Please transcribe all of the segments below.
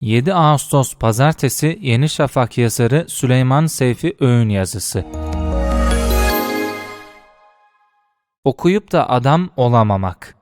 7 Ağustos Pazartesi Yeni Şafak yazarı Süleyman Seyfi Öğün yazısı. Okuyup da adam olamamak.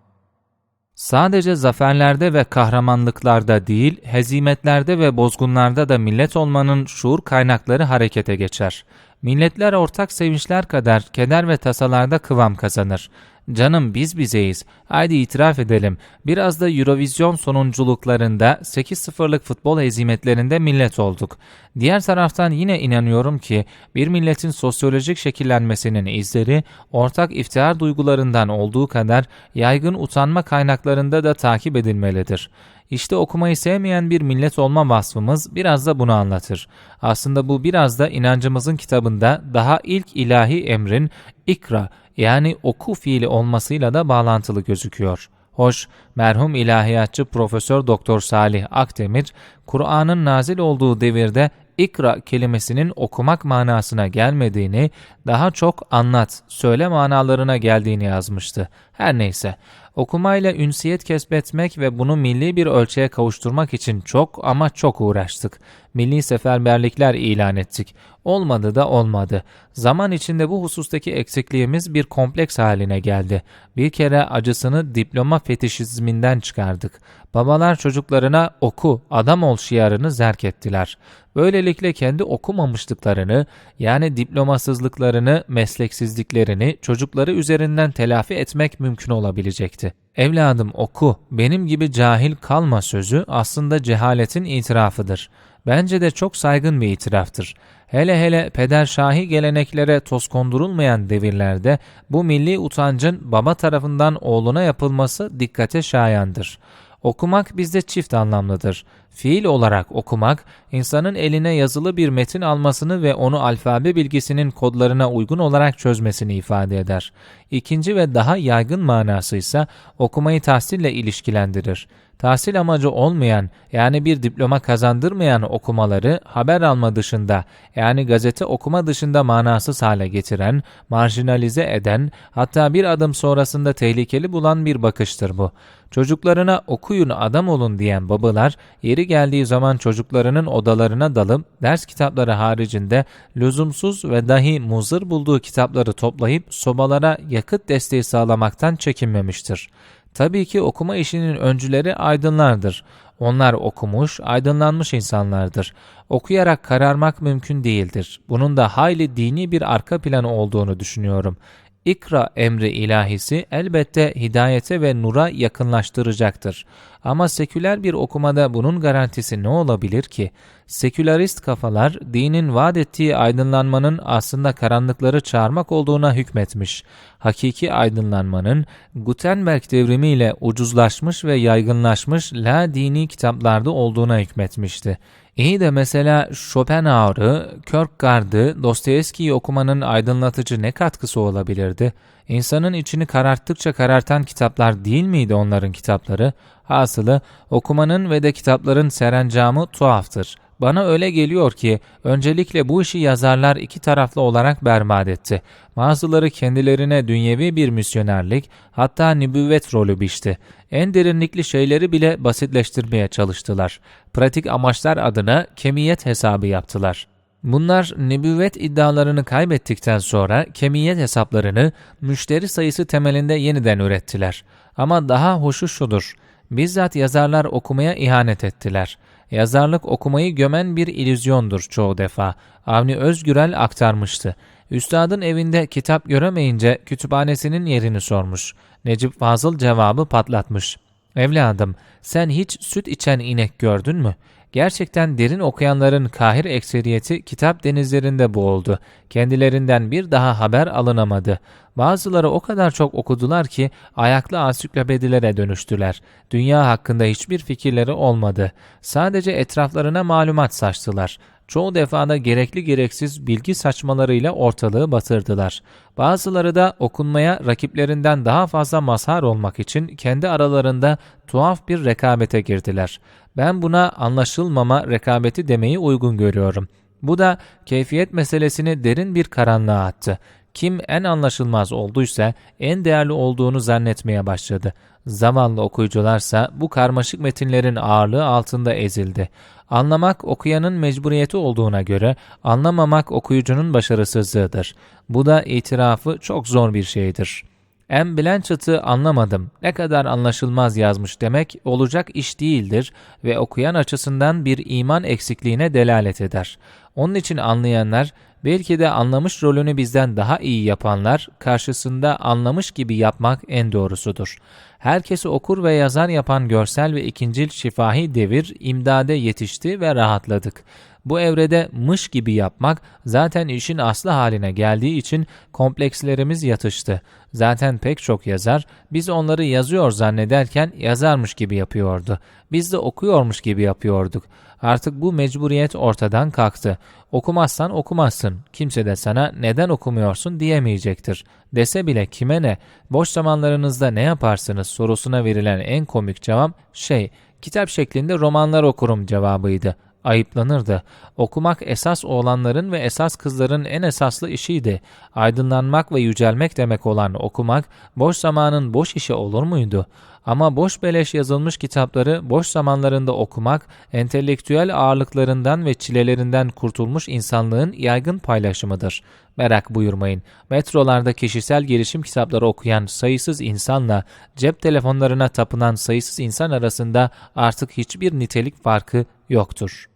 Sadece zaferlerde ve kahramanlıklarda değil, hezimetlerde ve bozgunlarda da millet olmanın şuur kaynakları harekete geçer. Milletler ortak sevinçler kadar keder ve tasalarda kıvam kazanır. Canım biz bizeyiz. Haydi itiraf edelim. Biraz da Eurovizyon sonunculuklarında 8-0'lık futbol hezimetlerinde millet olduk. Diğer taraftan yine inanıyorum ki bir milletin sosyolojik şekillenmesinin izleri ortak iftihar duygularından olduğu kadar yaygın utanma kaynaklarında da takip edilmelidir. İşte okumayı sevmeyen bir millet olma vasfımız biraz da bunu anlatır. Aslında bu biraz da inancımızın kitabında daha ilk ilahi emrin ikra yani oku fiili olmasıyla da bağlantılı gözüküyor. Hoş, merhum ilahiyatçı Profesör Doktor Salih Akdemir, Kur'an'ın nazil olduğu devirde ikra kelimesinin okumak manasına gelmediğini, daha çok anlat, söyle manalarına geldiğini yazmıştı. Her neyse, okumayla ünsiyet kesbetmek ve bunu milli bir ölçüye kavuşturmak için çok ama çok uğraştık. Milli seferberlikler ilan ettik. Olmadı da olmadı. Zaman içinde bu husustaki eksikliğimiz bir kompleks haline geldi. Bir kere acısını diploma fetişizminden çıkardık. Babalar çocuklarına oku, adam ol şiarını zerk ettiler. Böylelikle kendi okumamışlıklarını yani diplomasızlıklarını, mesleksizliklerini çocukları üzerinden telafi etmek mümkün olabilecekti. Evladım oku, benim gibi cahil kalma sözü aslında cehaletin itirafıdır. Bence de çok saygın bir itiraftır. Hele hele pederşahi geleneklere toz kondurulmayan devirlerde bu milli utancın baba tarafından oğluna yapılması dikkate şayandır. Okumak bizde çift anlamlıdır. Fiil olarak okumak, insanın eline yazılı bir metin almasını ve onu alfabe bilgisinin kodlarına uygun olarak çözmesini ifade eder. İkinci ve daha yaygın manası ise okumayı tahsille ilişkilendirir. Tahsil amacı olmayan yani bir diploma kazandırmayan okumaları haber alma dışında yani gazete okuma dışında manasız hale getiren, marjinalize eden hatta bir adım sonrasında tehlikeli bulan bir bakıştır bu. Çocuklarına okuyun adam olun diyen babalar yeri geldiği zaman çocuklarının odalarına dalıp ders kitapları haricinde lüzumsuz ve dahi muzır bulduğu kitapları toplayıp sobalara yakıt desteği sağlamaktan çekinmemiştir. Tabii ki okuma işinin öncüleri aydınlardır. Onlar okumuş, aydınlanmış insanlardır. Okuyarak kararmak mümkün değildir. Bunun da hayli dini bir arka planı olduğunu düşünüyorum. İkra emri ilahisi elbette hidayete ve nura yakınlaştıracaktır. Ama seküler bir okumada bunun garantisi ne olabilir ki? Sekülerist kafalar dinin vaat ettiği aydınlanmanın aslında karanlıkları çağırmak olduğuna hükmetmiş. Hakiki aydınlanmanın Gutenberg devrimiyle ucuzlaşmış ve yaygınlaşmış la dini kitaplarda olduğuna hükmetmişti. İyi de mesela Schopenhauer'ı, Kierkegaard'ı, Dostoyevski'yi okumanın aydınlatıcı ne katkısı olabilirdi? İnsanın içini kararttıkça karartan kitaplar değil miydi onların kitapları? Hasılı okumanın ve de kitapların serencamı tuhaftır. Bana öyle geliyor ki öncelikle bu işi yazarlar iki taraflı olarak berbat etti. Bazıları kendilerine dünyevi bir misyonerlik hatta nübüvvet rolü biçti. En derinlikli şeyleri bile basitleştirmeye çalıştılar. Pratik amaçlar adına kemiyet hesabı yaptılar. Bunlar nübüvvet iddialarını kaybettikten sonra kemiyet hesaplarını müşteri sayısı temelinde yeniden ürettiler. Ama daha hoşu şudur. Bizzat yazarlar okumaya ihanet ettiler. Yazarlık okumayı gömen bir ilüzyondur çoğu defa. Avni Özgürel aktarmıştı. Üstadın evinde kitap göremeyince kütüphanesinin yerini sormuş. Necip Fazıl cevabı patlatmış. Evladım, sen hiç süt içen inek gördün mü? Gerçekten derin okuyanların kahir ekseriyeti kitap denizlerinde boğuldu. Kendilerinden bir daha haber alınamadı. Bazıları o kadar çok okudular ki ayaklı ansiklopedilere dönüştüler. Dünya hakkında hiçbir fikirleri olmadı. Sadece etraflarına malumat saçtılar. Çoğu defada gerekli gereksiz bilgi saçmalarıyla ortalığı batırdılar. Bazıları da okunmaya rakiplerinden daha fazla mazhar olmak için kendi aralarında tuhaf bir rekabete girdiler. Ben buna anlaşılmama rekabeti demeyi uygun görüyorum. Bu da keyfiyet meselesini derin bir karanlığa attı. Kim en anlaşılmaz olduysa en değerli olduğunu zannetmeye başladı. Zavallı okuyucularsa bu karmaşık metinlerin ağırlığı altında ezildi. Anlamak okuyanın mecburiyeti olduğuna göre anlamamak okuyucunun başarısızlığıdır. Bu da itirafı çok zor bir şeydir. M. Blanchett'ı anlamadım, ne kadar anlaşılmaz yazmış demek olacak iş değildir ve okuyan açısından bir iman eksikliğine delalet eder. Onun için anlayanlar, belki de anlamış rolünü bizden daha iyi yapanlar, karşısında anlamış gibi yapmak en doğrusudur. Herkesi okur ve yazar yapan görsel ve ikincil şifahi devir imdade yetişti ve rahatladık. Bu evrede mış gibi yapmak zaten işin aslı haline geldiği için komplekslerimiz yatıştı. Zaten pek çok yazar biz onları yazıyor zannederken yazarmış gibi yapıyordu. Biz de okuyormuş gibi yapıyorduk. Artık bu mecburiyet ortadan kalktı. Okumazsan okumazsın. Kimse de sana neden okumuyorsun diyemeyecektir. Dese bile kime ne? Boş zamanlarınızda ne yaparsınız sorusuna verilen en komik cevap şey, kitap şeklinde romanlar okurum cevabıydı ayıplanırdı. Okumak esas oğlanların ve esas kızların en esaslı işiydi. Aydınlanmak ve yücelmek demek olan okumak, boş zamanın boş işi olur muydu? Ama boş beleş yazılmış kitapları boş zamanlarında okumak, entelektüel ağırlıklarından ve çilelerinden kurtulmuş insanlığın yaygın paylaşımıdır. Merak buyurmayın, metrolarda kişisel gelişim kitapları okuyan sayısız insanla cep telefonlarına tapınan sayısız insan arasında artık hiçbir nitelik farkı yoktur.